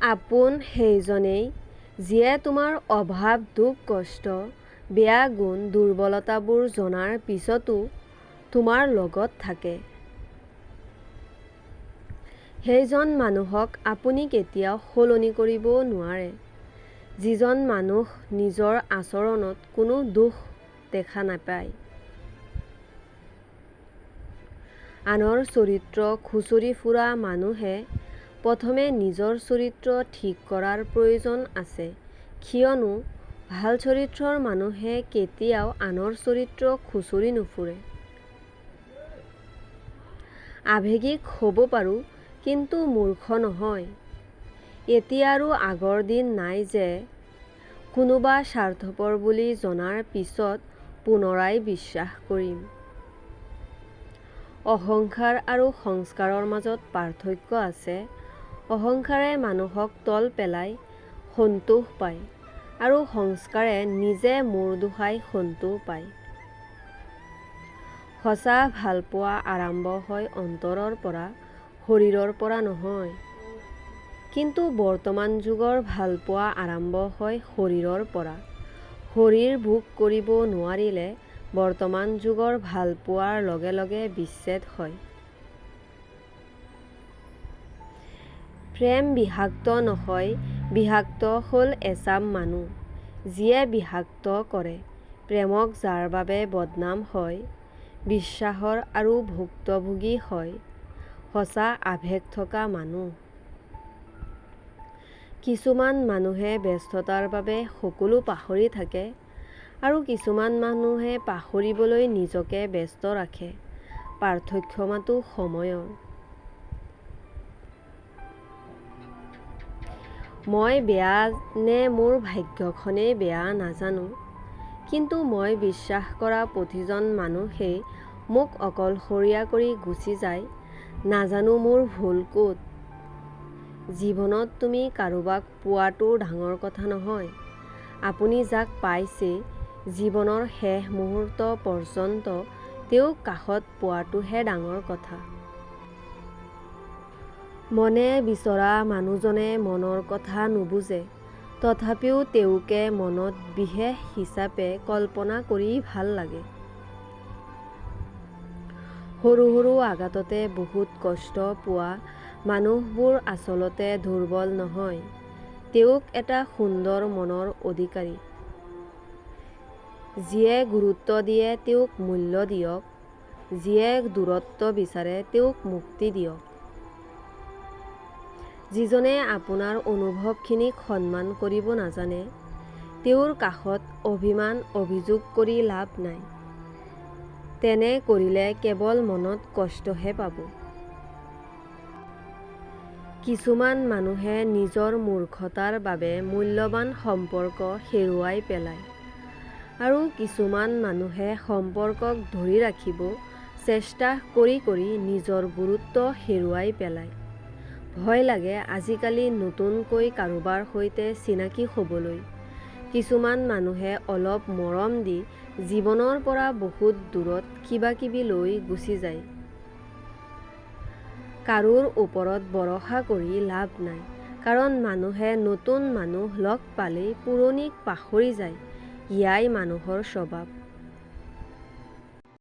আপোন সেইজনেই যিয়ে তোমাৰ অভাৱ দুখ কষ্ট বেয়া গুণ দুৰ্বলতাবোৰ জনাৰ পিছতো তোমাৰ লগত থাকে। সেইজন মানুহক আপুনি কেতিয়াও সলনি কৰিব নোৱাৰে যিজন মানুহ নিজৰ আচৰণত কোনো দোষ দেখা নাপায়। আনৰ চৰিত্ৰ খুচৰি ফুৰা মানুহে প্ৰথমে নিজৰ চৰিত্ৰ ঠিক কৰাৰ প্ৰয়োজন আছে কিয়নো ভাল চৰিত্ৰৰ মানুহে কেতিয়াও আনৰ চৰিত্ৰ খুচৰি নুফুৰে। আৱেগিক হ'ব পাৰোঁ কিন্তু মূৰ্খ নহয়। এতিয়া আৰু আগৰ দিন নাই যে কোনোবা স্বাৰ্থপৰ বুলি জনাৰ পিছত পুনৰাই বিশ্বাস কৰিম। অহংকাৰ আৰু সংস্কাৰৰ মাজত পাৰ্থক্য আছে অহংকাৰে মানুহক তল পেলাই সন্তোষ পায় আৰু সংস্কাৰে নিজে মূৰ দোঁহাই সন্তোষ পায়। সঁচা ভালপোৱা আৰম্ভ হয় অন্তৰৰ পৰা শৰীৰৰ পৰা নহয়। কিন্তু বৰ্তমান যুগৰ ভালপোৱা আৰম্ভ হয় শৰীৰৰ পৰা শৰীৰ ভোগ কৰিব নোৱাৰিলে বৰ্তমান যুগৰ ভালপোৱাৰ লগে লগে বিচ্ছেদ হয়। প্ৰেম বিষাক্ত নহয় বিষাক্ত হ'ল এচাম মানুহ যিয়ে বিষাক্ত কৰে প্ৰেমক যাৰ বাবে বদনাম হয় বিশ্বাসৰ আৰু ভুক্তভোগী হয় সঁচা আৱেগ থকা মানুহ। কিছুমান মানুহে ব্যস্ততাৰ বাবে সকলো পাহৰি থাকে আৰু কিছুমান মানুহে পাহৰিবলৈ নিজকে ব্যস্ত ৰাখে পাৰ্থক্য মাথো সময়ৰ। মই বেয়া নে মোৰ ভাগ্যখনেই বেয়া নাজানো কিন্তু মই বিশ্বাস কৰা প্ৰতিজন মানুহেই মোক অকলশৰীয়া কৰি গুচি যায় নাজানো মোৰ ভুল ক'ত। জীৱনত তুমি কাৰোবাক পোৱাটো ডাঙৰ কথা নহয় আপুনি যাক পাইছে জীৱনৰ শেষ মুহূৰ্ত পৰ্যন্ত তেওঁক কাষত পোৱাটোহে ডাঙৰ কথা। মনে বিচৰা মানুহজনে মনৰ কথা নুবুজে তথাপিও তেওঁকে মনত বিশেষ হিচাপে কল্পনা কৰি ভাল লাগে। সৰু সৰু আঘাততে বহুত কষ্ট পোৱা মানুহবোৰ আচলতে দুৰ্বল নহয় তেওঁক এটা সুন্দৰ মনৰ অধিকাৰী। যিয়ে গুৰুত্ব দিয়ে তেওঁক মূল্য দিয়ক যিয়ে দূৰত্ব বিচাৰে তেওঁক মুক্তি দিয়ক। যিজনে আপোনাৰ অনুভৱখিনিক সন্মান কৰিব নাজানে তেওঁৰ কাষত অভিমান অভিযোগ কৰি লাভ নাই তেনে কৰিলে কেৱল মনত কষ্টহে পাব। কিছুমান মানুহে নিজৰ মূৰ্খতাৰ বাবে মূল্যৱান সম্পৰ্ক হেৰুৱাই পেলায় আৰু কিছুমান মানুহে সম্পৰ্কক ধৰি ৰাখিব চেষ্টা কৰি কৰি নিজৰ গুৰুত্ব হেৰুৱাই পেলায়। ভয় লাগে আজিকালি নতুনকৈ কাৰোবাৰ সৈতে চিনাকি হ'বলৈ কিছুমান মানুহে অলপ মৰম দি জীৱনৰ পৰা বহুত দূৰত কিবা কিবি লৈ গুচি যায়। কাৰোৰ ওপৰত ভৰসা কৰি লাভ নাই কাৰণ মানুহে নতুন মানুহ লগ পালেই পুৰণিক পাহৰি যায় ইয়াই মানুহৰ স্বভাৱ।